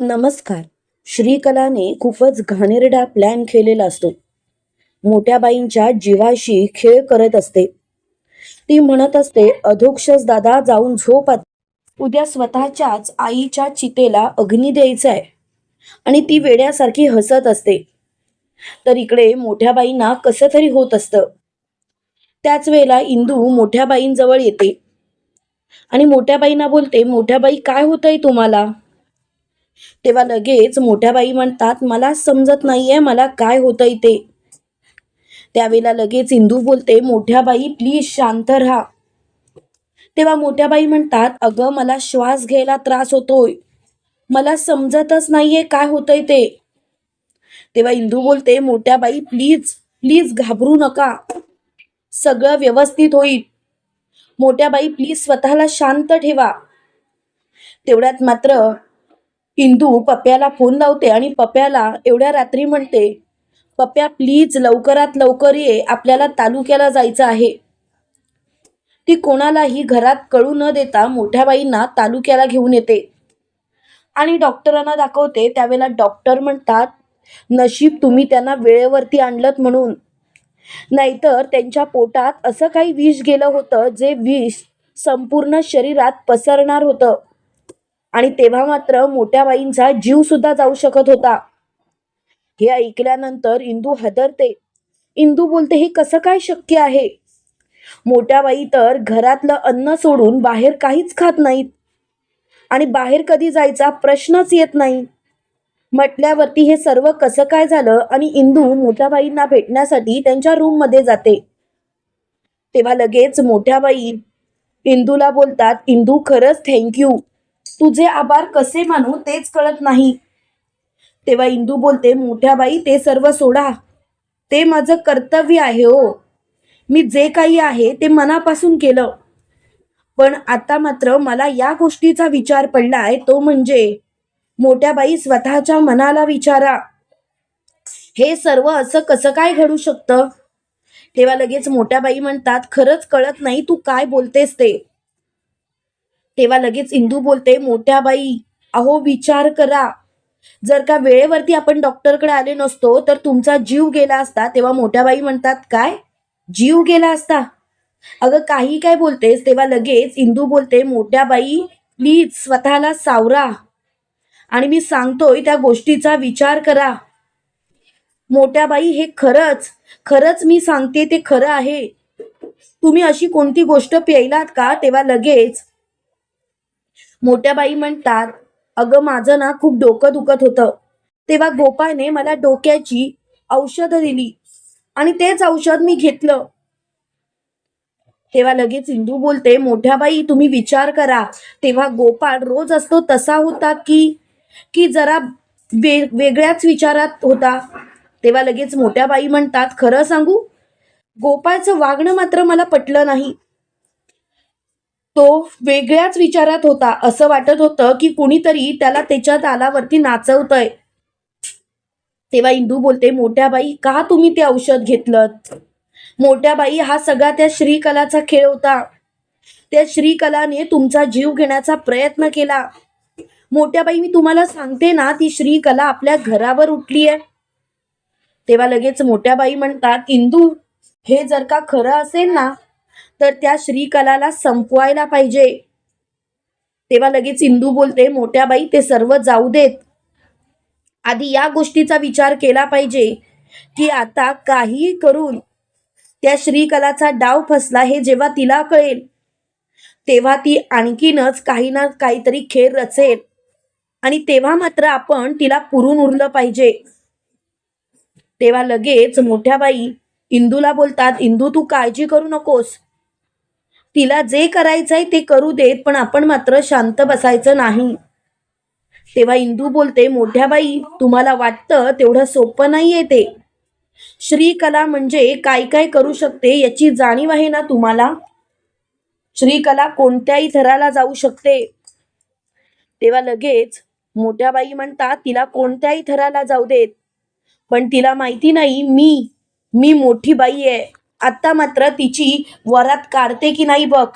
नमस्कार. श्रीकलाने खूपच घाणेरडा प्लॅन केलेला असतो. मोठ्या बाईंच्या जीवाशी खेळ करत असते. ती म्हणत असते अधोक्षस दादा जाऊन झोपात उद्या स्वतःच्याच आईच्या चितेला अग्नी द्यायचा आहे आणि ती वेड्यासारखी हसत असते. तर इकडे मोठ्या बाईंना कसं तरी होत असतं. त्याच वेळेला इंदू मोठ्या बाईंजवळ येते. आणि मोठ्या बाईंना बोलते मोठ्या बाई काय होतंय तुम्हाला? तेव्हा लगेच मोठ्या बाई म्हणतात मला समजत नाहीये मला काय होतंय ते. त्यावेळेला लगेच इंदू बोलते मोठ्या बाई प्लीज शांत राहा. तेव्हा मोठ्या बाई म्हणतात अगं मला श्वास घ्यायला त्रास होतोय. मला समजतच नाहीये काय होतंय ते. तेव्हा इंदू बोलते मोठ्या बाई प्लीज प्लीज घाबरू नका. सगळं व्यवस्थित होईल. मोठ्या बाई प्लीज स्वतःला शांत ठेवा. तेवढ्यात मात्र हिंदू पप्प्याला फोन लावते आणि पप्प्याला एवढ्या रात्री म्हणते पप्प्या प्लीज लवकरात लवकर ये आपल्याला तालुक्याला जायचं आहे. ती कोणालाही घरात कळू न देता मोठ्या बाईंना तालुक्याला घेऊन येते. आणि डॉक्टरांना दाखवते त्यावेळेला डॉक्टर म्हणतात नशीब तुम्ही त्यांना वेळेवरती आणलं म्हणून. नाहीतर त्यांच्या पोटात असं काही विष गेलं होतं जे विष संपूर्ण शरीरात पसरणार होतं. आणि तेव्हा मात्र मोठ्या बाईंचा जीव सुद्धा जाऊ शकत होता. हे ऐकल्यानंतर इंदू हदरते इंदू बोलते हे कसं काय शक्य आहे? मोठ्या बाई तर घरातलं अन्न सोडून बाहेर काहीच खात नाहीत आणि बाहेर कधी जायचा प्रश्नच येत नाही. म्हटल्यावरती हे सर्व कसं काय झालं आणि इंदू मोठ्या बाईंना भेटण्यासाठी त्यांच्या रूममध्ये जाते. तेव्हा लगेच मोठ्या बाई इंदूला बोलतात इंदू खरंच थँक्यू तुझे आभार कसे मानू तेच कळत नाही. तेव्हा इंदू बोलते मोठ्या बाई ते सर्व सोडा. ते माझं कर्तव्य आहे हो. मी जे काही आहे ते मनापासून केलं. पण आता मात्र मला या गोष्टीचा विचार पडलाय तो म्हणजे मोठ्या बाई स्वतःच्या मनाला विचारा. हे सर्व असं कसं काय घडू शकतं? तेव्हा लगेच मोठ्या बाई म्हणतात खरंच कळत नाही तू काय बोलतेस ते. तेव्हा लगेच इंदू बोलते मोठ्या बाई अहो विचार करा. जर का वेळेवरती आपण डॉक्टरकडे आले नसतो तर तुमचा जीव गेला असता. तेव्हा मोठ्या बाई म्हणतात काय? जीव गेला असता? अगं काही काय बोलतेस तेव्हा लगेच इंदू बोलते मोठ्या बाई प्लीज स्वतःला सावरा. आणि मी सांगतोय त्या गोष्टीचा विचार करा. मोठ्या बाई हे खरंच खरंच मी सांगते ते खरं आहे. तुम्ही अशी कोणती गोष्ट प्यायलात का? तेव्हा लगेच मोठ्या बाई म्हणतात अगं माझं ना खूप डोकं दुखत होतं. तेव्हा गोपाळने मला डोक्याची औषधं दिली आणि तेच औषध मी घेतलं. तेव्हा लगेच इंदू बोलते मोठ्या बाई तुम्ही विचार करा. तेव्हा गोपाळ रोज असतो तसा होता की की जरा वे वेगळ्याच विचारात होता. तेव्हा लगेच मोठ्या बाई म्हणतात खरं सांगू गोपाळचं वागणं मात्र मला पटलं नाही. तो वेगळ्याच विचारात होता. असं वाटत होतं की कुणीतरी त्याला त्याच्या तालावरती नाचवतंय. तेव्हा इंदू बोलते मोठ्या बाई का तुम्ही ते औषध घेतलं मोठ्या बाई हा सगळा त्या श्रीकलाचा खेळ होता. त्या श्रीकलाने तुमचा जीव घेण्याचा प्रयत्न केला. मोठ्या बाई मी तुम्हाला सांगते ना ती श्रीकला आपल्या घरावर उठली आहे तेव्हा लगेच मोठ्या बाई म्हणतात इंदू हे जर का खरं असेल ना तर त्या श्रीकलाला संपवायला पाहिजे. तेव्हा लगेच इंदू बोलते मोठ्या बाई ते सर्व जाऊ देत. आधी या गोष्टीचा विचार केला पाहिजे की आता काही करून त्या श्रीकलाचा डाव फसला हे जेव्हा तिला कळेल तेव्हा ती आणखीनच काही ना काहीतरी खेळ रचेल. आणि तेव्हा मात्र आपण तिला पुरून उरलं पाहिजे. तेव्हा लगेच मोठ्या बाई इंदूला बोलतात इंदू तू काळजी करू नकोस. तिला जे करायचंय ते करू देत पण आपण मात्र शांत बसायचं नाही. तेव्हा इंदू बोलते मोठ्या बाई तुम्हाला वाटतं तेवढं सोपं नाहीये ते. श्रीकला म्हणजे काय काय करू शकते याची जाणीव आहे ना तुम्हाला? श्रीकला कोणत्याही थराला जाऊ शकते. तेव्हा लगेच मोठ्या बाई म्हणतात तिला कोणत्याही थराला जाऊ देत पण तिला माहिती नाही मी मी मोठी बाई आहे. आता मात्र तिची वरात काढते की नाही बघ.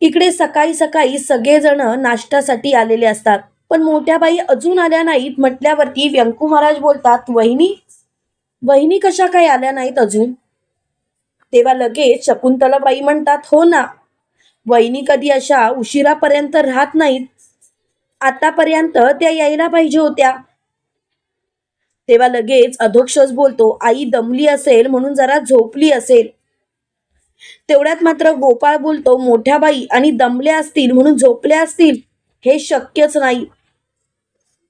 इकडे सकाळी सकाळी सगळेजण नाश्त्यासाठी आलेले असतात. पण मोठ्या बाई अजून आल्या नाहीत म्हटल्यावरती व्यंकू महाराज बोलतात वहिनी वहिनी कशा काय आल्या नाहीत अजून? तेव्हा लगेच शकुंतलाबाई म्हणतात हो ना वहिनी कधी अशा उशिरापर्यंत राहत नाहीत. आतापर्यंत त्या यायला पाहिजे होत्या. तेव्हा लगेच अधोक्षज बोलतो आई दमली असेल म्हणून जरा झोपली असेल. तेवढ्यात मात्र गोपाळ बोलतो मोठ्या बाई आणि दमल्या असतील म्हणून झोपल्या असतील. हे शक्यच नाही.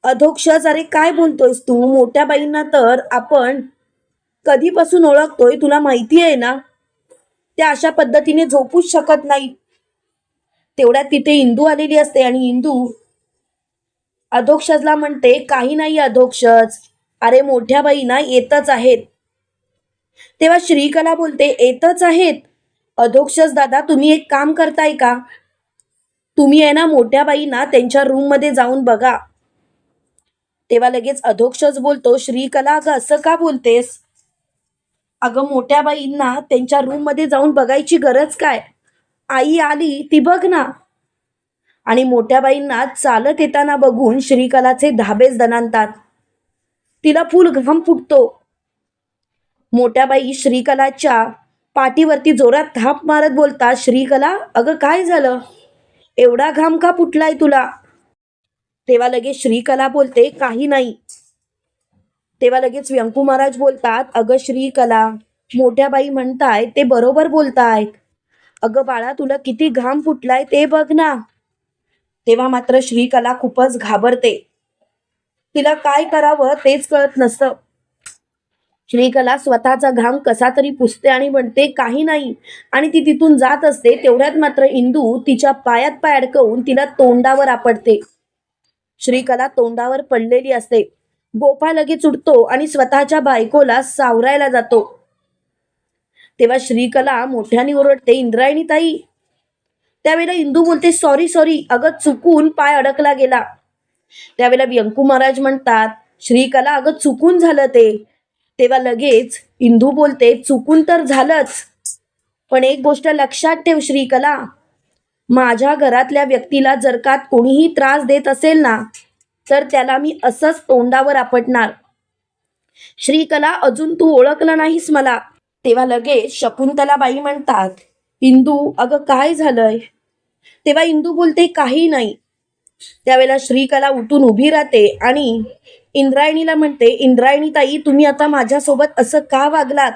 अधोक्षज अरे काय बोलतोयस तू? मोठ्या बाईंना तर आपण कधीपासून ओळखतोय? तुला माहिती आहे ना? त्या अशा पद्धतीने झोपूच शकत नाही. तेवढ्यात तिथे इंदू आलेली असते आणि इंदू अधोक्षजला म्हणते काही नाही अधोक्षज अरे मोठ्या बाई ना येतच आहेत. तेव्हा श्रीकला बोलते येतच आहेत? अधोक्षस दादा तुम्ही एक काम करताय का? तुम्ही आहे ना मोठ्या बाईंना त्यांच्या रूममध्ये जाऊन बघा. तेव्हा लगेच अधोक्षज बोलतो श्रीकला अगं असं का बोलतेस? अगं मोठ्या बाईंना त्यांच्या रूममध्ये जाऊन बघायची गरज काय? आई आली ती बघ ना. आणि मोठ्या बाईंना चालत येताना बघून श्रीकलाचे धाबेच दणानतात तिला फुल घाम फुटतो. मोठ्या बाई श्रीकलाच्या पाठीवरती जोरात थाप मारत बोलतात श्रीकला अगं काय झालं? एवढा घाम का फुटलाय तुला? तेव्हा लगेच श्रीकला बोलते काही नाही. तेव्हा लगेच व्यंकू महाराज बोलतात अगं श्रीकला मोठ्या बाई म्हणताय ते बरोबर बोलतायत. अगं बाळा तुला किती घाम फुटलाय ते बघ ना. तेव्हा मात्र श्रीकला खूपच घाबरते. तिला काय करावं तेच कळत नसतं. श्रीकला स्वतःचा घाम कसा तरी पुसते आणि म्हणते काही नाही. आणि ती तिथून जात असते तेवढ्यात मात्र इंदू तिच्या पायात पाय अडकवून तिला तोंडावर आपडते श्रीकला तोंडावर पडलेली असते. गोपाळ लगेच उठतो आणि स्वतःच्या बायकोला सावरायला जातो. तेव्हा श्रीकला मोठ्याने ओरडते इंद्रायणी ताई त्यावेळेला इंदू बोलते सॉरी सॉरी. अगं चुकून पाय अडकला गेला. त्यावेळेला व्यंकू महाराज म्हणतात श्रीकला अगं चुकून झालं ते. तेव्हा लगेच इंदू बोलते चुकून तर झालंच. पण एक गोष्ट लक्षात ठेव श्रीकला. माझ्या घरातल्या व्यक्तीला जर का कोणीही त्रास देत असेल ना तर त्याला मी असंच तोंडावर आपटणार. श्रीकला अजून तू ओळखलं नाहीस मला. तेव्हा लगेच शकुंतलाबाई म्हणतात इंदू अगं काय झालंय? तेव्हा इंदू बोलते काही नाही. त्यावेळेला श्रीकला उठून उभी राहते आणि इंद्रायणीला म्हणते इंद्रायणी ताई तुम्ही आता माझ्यासोबत असं का वागलात?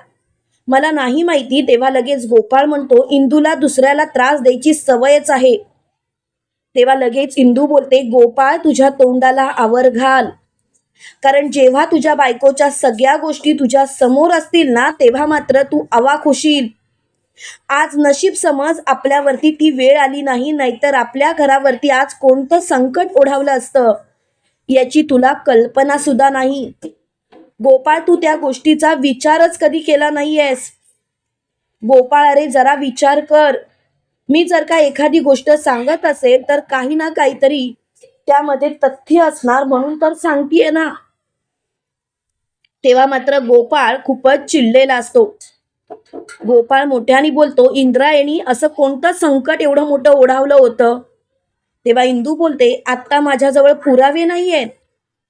मला नाही माहिती तेव्हा लगेच गोपाळ म्हणतो इंदूला दुसऱ्याला त्रास द्यायची सवयच आहे. तेव्हा लगेच इंदू बोलते गोपाळ तुझ्या तोंडाला आवर घाल. कारण जेव्हा तुझ्या बायकोच्या सगळ्या गोष्टी तुझ्या समोर असतील ना तेव्हा मात्र तू अवाक होशील आज नशीब समज आपल्यावरती ती वेळ आली नाही नाहीतर आपल्या घरावरती आज कोणतं संकट ओढावलं असतं? याची तुला कल्पना सुद्धा नाही. गोपाळ तू त्या गोष्टीचा विचारच कधी केला नाहीयेस? गोपाळ अरे जरा विचार कर. मी जर का एखादी गोष्ट सांगत असेल तर काही ना काहीतरी त्यामध्ये तथ्य असणार म्हणून तर सांगतीये ना. तेव्हा मात्र गोपाळ खूपच चिडलेला असतो. गोपाळ मोठ्याने बोलतो इंद्रायणी असं कोणतं संकट एवढं मोठं ओढावलं होतं? तेव्हा इंदू बोलते आत्ता माझ्याजवळ पुरावे नाही आहेत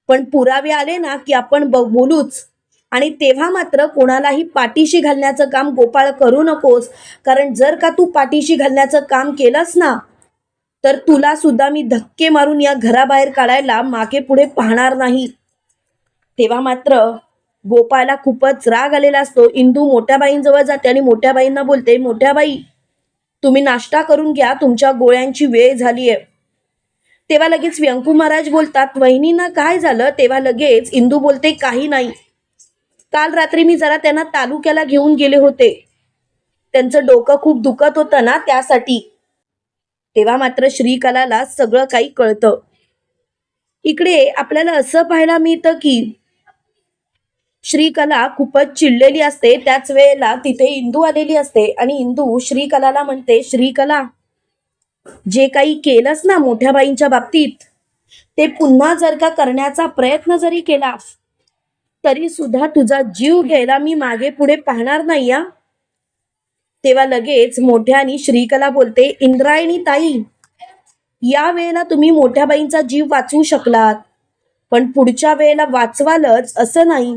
पण पुरावे आले ना की आपण ब- बोलूच. आणि तेव्हा मात्र कोणालाही पाठीशी घालण्याचं काम गोपाळ करू नकोस. कारण जर का तू पाठीशी घालण्याचं काम केलंस ना तर तुला सुद्धा मी धक्के मारून या घराबाहेर काढायला मागे पुढे पाहणार नाही. तेव्हा मात्र गोपाळला खूपच राग आलेला असतो. इंदू मोठ्या बाईंजवळ जाते आणि मोठ्या बाईंना बोलते मोठ्या बाई तुम्ही नाश्ता करून घ्या तुमच्या गोळ्यांची वेळ झाली आहे तेव्हा लगेच व्यंकू महाराज बोलतात वहिनींना काय झालं? तेव्हा लगेच इंदू बोलते काही नाही. काल रात्री मी जरा त्यांना तालुक्याला घेऊन गेले होते. त्यांचं डोकं खूप दुखत होतं ना त्यासाठी. तेव्हा मात्र श्रीकलाला सगळं काही कळतं. इकडे आपल्याला असं पाहायला मिळतं की श्रीकला खूपच चिडलेली असते. त्याच वेळेला तिथे इंदू आलेली असते आणि इंदू श्रीकलाला म्हणते श्रीकला जे काही केलंस ना मोठ्या बाईंच्या बाबतीत ते पुन्हा जर का करण्याचा प्रयत्न जरी केला तरी सुद्धा तुझा जीव घ्यायला मी मागे पुढे पाहणार नाही या तेव्हा लगेच मोठ्यानी श्रीकला बोलते इंद्रायणी ताई या वेळेला तुम्ही मोठ्या बाईंचा जीव वाचवू शकलात पण पुढच्या वेळेला वाचवालच असं नाही.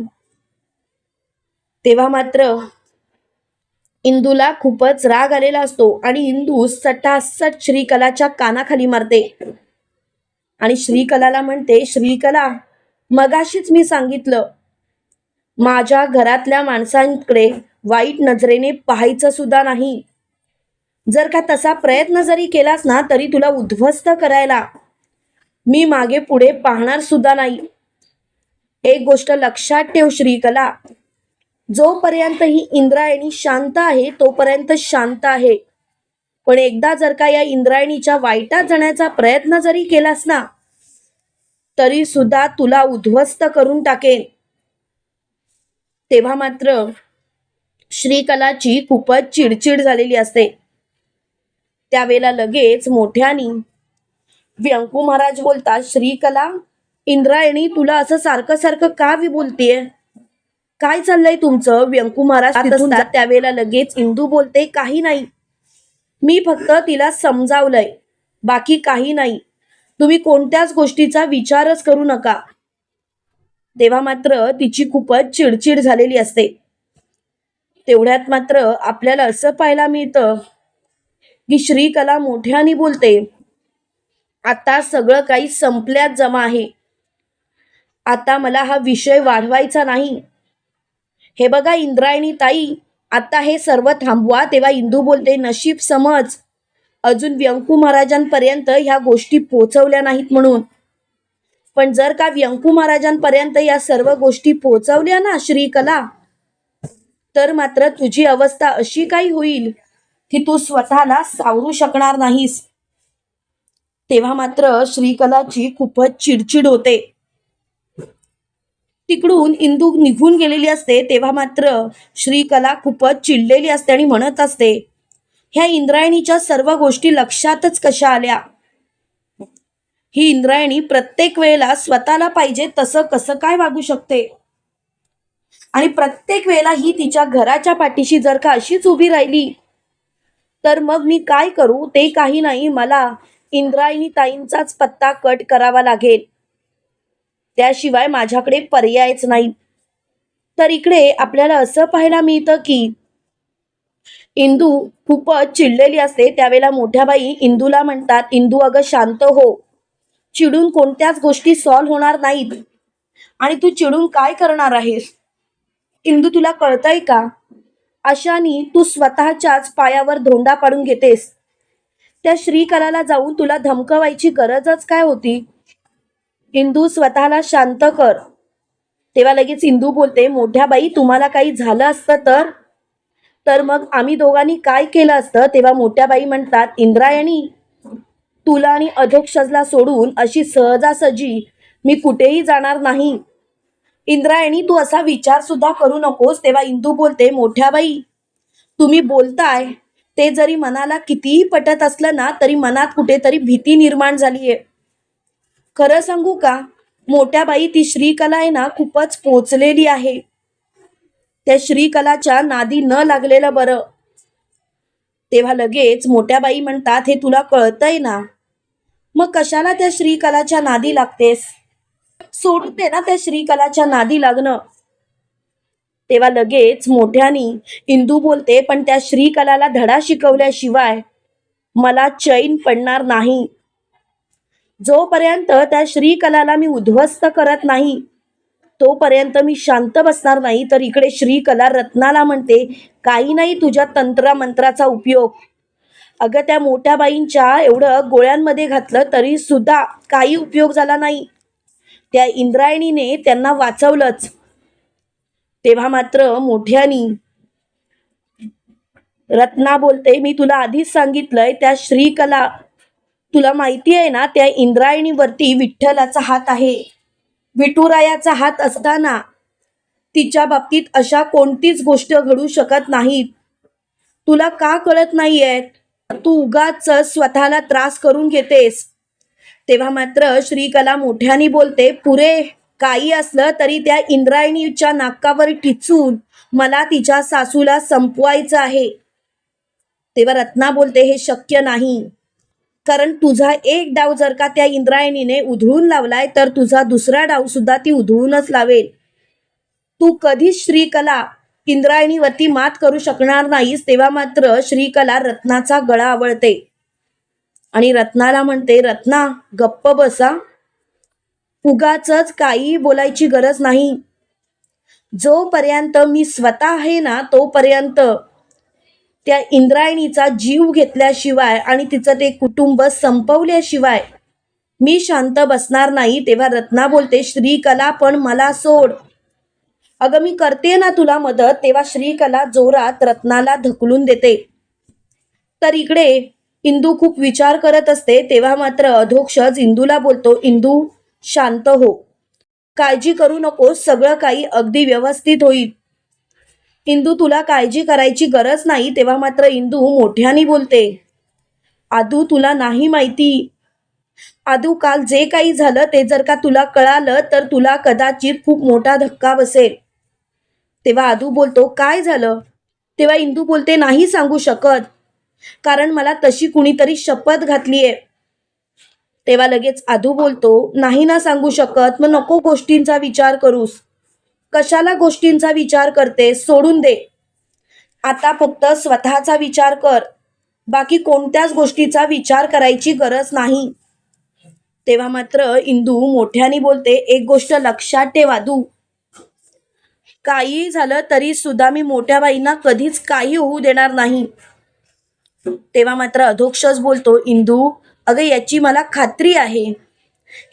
तेव्हा मात्र इंदूला खूपच राग आलेला असतो आणि इंदू सटासट श्रीकलाच्या कानाखाली मारते. आणि श्रीकलाला म्हणते श्रीकला मगाशीच मी सांगितलं माझ्या घरातल्या माणसांकडे वाईट नजरेने पाहायचं सुद्धा नाही. जर का तसा प्रयत्न जरी केलास ना तरी तुला उद्ध्वस्त करायला मी मागे पुढे पाहणार सुद्धा नाही. एक गोष्ट लक्षात ठेव श्रीकला. जोपर्यंत ही इंद्रायणी शांत आहे तोपर्यंत शांत आहे. पण एकदा जर का या इंद्रायणीच्या वाईटात जाण्याचा प्रयत्न जरी केलास ना तरी सुद्धा तुला उद्ध्वस्त करून टाकेन. तेव्हा मात्र श्रीकलाची खूपच चिडचिड झालेली असते. त्यावेळेला लगेच मोठ्यानी व्यंकू महाराज बोलतात श्रीकला इंद्रायणी तुला असं सारखं सारखं का वि बोलतेय? काय चाललंय तुमचं? व्यंकू महाराज त्यावेळेला लगेच इंदू बोलते काही नाही. मी फक्त तिला समजावलंय. बाकी काही नाही. तुम्ही कोणत्याच गोष्टीचा विचारच करू नका. तेव्हा मात्र तिची खूपच चिडचिड झालेली असते. तेवढ्यात मात्र आपल्याला असं पाहायला मिळतं की श्रीकला मोठ्याने बोलते आता सगळं काही संपल्यात जमा आहे. आता मला हा विषय वाढवायचा नाही. हे बघा इंद्रायणी ताई आता हे सर्व थांबवा तेव्हा इंदू बोलते नशीब समज. अजून व्यंकू महाराजांपर्यंत ह्या गोष्टी पोचवल्या नाहीत म्हणून. पण जर का व्यंकू महाराजांपर्यंत या सर्व गोष्टी पोचवल्या ना श्रीकला तर मात्र तुझी अवस्था अशी काही होईल की तू स्वतःला सावरू शकणार नाहीस. तेव्हा मात्र श्रीकलाची खूपच चिडचिड होते. तिकडून इंदू निघून गेलेली असते तेव्हा मात्र श्रीकला खूपच चिडलेली असते आणि म्हणत असते ह्या इंद्रायणीच्या सर्व गोष्टी लक्षातच कशा आल्या? ही इंद्रायणी प्रत्येक वेळेला स्वतःला पाहिजे तसं कसं काय वागू शकते? आणि प्रत्येक वेळेला ही तिच्या घराच्या पाठीशी जर का अशीच उभी राहिली तर मग मी काय करू? ते काही नाही मला इंद्रायणी ताईंचाच पत्ता कट करावा लागेल. त्याशिवाय माझ्याकडे पर्यायच नाही. तर इकडे आपल्याला असं पाहायला मिळतं की इंदू खूपच चिडलेली असते. त्यावेळेला मोठ्या बाई इंदूला म्हणतात इंदू अगं शांत हो. चिडून कोणत्याच गोष्टी सॉल्व्ह होणार नाहीत. आणि तू चिडून काय करणार आहेस? इंदू तुला कळतंय का? अशानी तू स्वतःच्याच पायावर धोंडा पाडून घेतेस. त्या श्रीकलाला जाऊन तुला धमकवायची गरजच काय होती? इंदू स्वतःला शांत कर. तेव्हा लगेच इंदू बोलते मोठ्या बाई तुम्हाला काही झालं असतं तर? तर मग आम्ही दोघांनी काय केलं असतं? तेव्हा मोठ्या बाई म्हणतात इंद्रायणी तुला आणि अधोक्षजला सोडून अशी सहजासहजी मी कुठेही जाणार नाही. इंद्रायणी तू असा विचार सुद्धा करू नकोस. तेव्हा इंदू बोलते मोठ्या बाई तुम्ही बोलताय. ते जरी मनाला कितीही पटत असलं ना तरी मनात कुठेतरी भीती निर्माण झालीये. खरं सांगू का? मोठ्या बाई ती श्रीकला आहे ना खूपच पोचलेली आहे. त्या श्रीकलाच्या नादी न लागलेलं बरं. तेव्हा लगेच मोठ्या बाई म्हणतात हे तुला कळतंय ना? मग कशाला त्या श्रीकलाच्या नादी लागतेस? सोडते ना त्या श्रीकलाच्या नादी लागणं. तेव्हा लगेच मोठ्यानी इंदू बोलते पण त्या श्रीकलाला धडा शिकवल्याशिवाय मला चैन पडणार नाही. जोपर्यंत त्या श्रीकलाला मी उद्ध्वस्त करत नाही तोपर्यंत मी शांत बसणार नाही तर इकडे श्रीकला रत्नाला म्हणते काही नाही तुझ्या तंत्र मंत्राचा उपयोग. अगं त्या मोठ्या बाईंच्या एवढं गोळ्यांमध्ये घातलं तरी सुद्धा काही उपयोग झाला नाही. त्या इंद्रायणीने त्यांना वाचवलंच. तेव्हा मात्र मोठ्यानी रत्ना बोलते मी तुला आधीच सांगितलंय त्या श्रीकला तुला माहिती आहे ना त्या इंद्रायणीवरती विठ्ठलाचा हात आहे. विठुरायाचा हात असताना तिच्या बाबतीत अशा कोणतीच गोष्ट घडू शकत नाहीत. तुला का कळत नाहीये तू उगाच स्वतःला त्रास करून घेतेस. तेव्हा मात्र श्रीकला मोठ्याने बोलते पुरे काही असलं तरी त्या इंद्रायणीच्या नाकावर टिचून मला तिच्या सासूला संपवायचं आहे. तेव्हा रत्ना बोलते हे शक्य नाही. कारण तुझा एक डाव जर का त्या इंद्रायणीने उधळून लावलाय तर तुझा दुसरा डाव सुद्धा ती उधळूनच लावेल. तू कधीच श्रीकला इंद्रायणीवरती मात करू शकणार नाहीस तेव्हा मात्र श्रीकला रत्नाचा गळा आवळते. आणि रत्नाला म्हणते रत्ना गप्प बसा. उगाच काही बोलायची गरज नाही. जोपर्यंत मी स्वतः आहे ना तोपर्यंत त्या इंद्रायणीचा जीव घेतल्याशिवाय आणि तिचं ते कुटुंब संपवल्याशिवाय मी शांत बसणार नाही तेव्हा रत्ना बोलते श्रीकला पण मला सोड. अगं मी करते ना तुला मदत. तेव्हा श्रीकला जोरात रत्नाला ढकलून देते. तर इकडे इंदू खूप विचार करत असते तेव्हा मात्र अधोक्षज इंदूला बोलतो इंदू शांत हो. काळजी करू नको सगळं काही अगदी व्यवस्थित होईल. इंदू तुला काळजी करायची गरज नाही तेव्हा मात्र इंदू मोठ्याने बोलते. आदू तुला नाही माहिती. आदू काल जे काही झालं ते जर का तुला कळालं तर तुला कदाचित खूप मोठा धक्का बसेल. तेव्हा आदू बोलतो काय झालं? तेव्हा इंदू बोलते नाही सांगू शकत. कारण मला तशी कुणीतरी शपथ घातलीये तेव्हा लगेच आधू बोलतो नाही ना सांगू शकत मग नको गोष्टींचा विचार करूस. कशाला गोष्टींचा विचार करते सोडून दे. आता फक्त स्वतःचा विचार कर. बाकी कोणत्याच गोष्टीचा विचार करायची गरज नाही. तेव्हा मात्र इंदू मोठ्याने बोलते एक गोष्ट लक्षात ठेवा दू काही झालं तरी सुद्धा मी मोठ्या बाईंना कधीच काही होऊ देणार नाही. तेव्हा मात्र अधोक्षच बोलतो इंदू अगं याची मला खात्री आहे.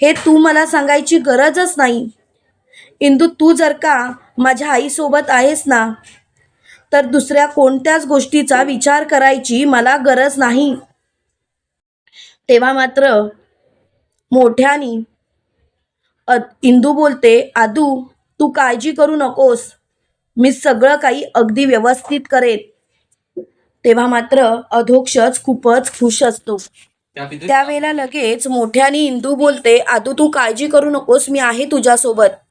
हे तू मला सांगायची गरजच नाही. इंदू तू जर का माझ्या आईसोबत आहेस ना तर दुसऱ्या कोणत्याच गोष्टीचा विचार करायची मला गरज नाही. तेव्हा मात्र मोठ्यानी इंदू बोलते आदू तू काळजी करू नकोस. मी सगळं काही अगदी व्यवस्थित करेन. तेव्हा मात्र अधोक्षच खूपच खुश असतो. त्यावेळेला लगेच मोठ्याने इंदू बोलते आदू तू काळजी करू नकोस. मी आहे तुझ्यासोबत.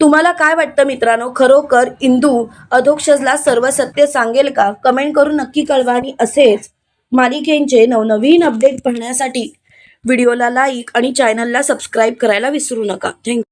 तुम्हाला काय वाटतं मित्रांनो? खरोखर इंदू अधोक्षजला सर्व सत्य सांगेल का? कमेंट करून नक्की कळवा आणि असेच मालिकेंचे नवनवीन अपडेट पाहण्यासाठी व्हिडिओला लाईक आणि चॅनलला सबस्क्राईब करायला विसरू नका. थँक्यू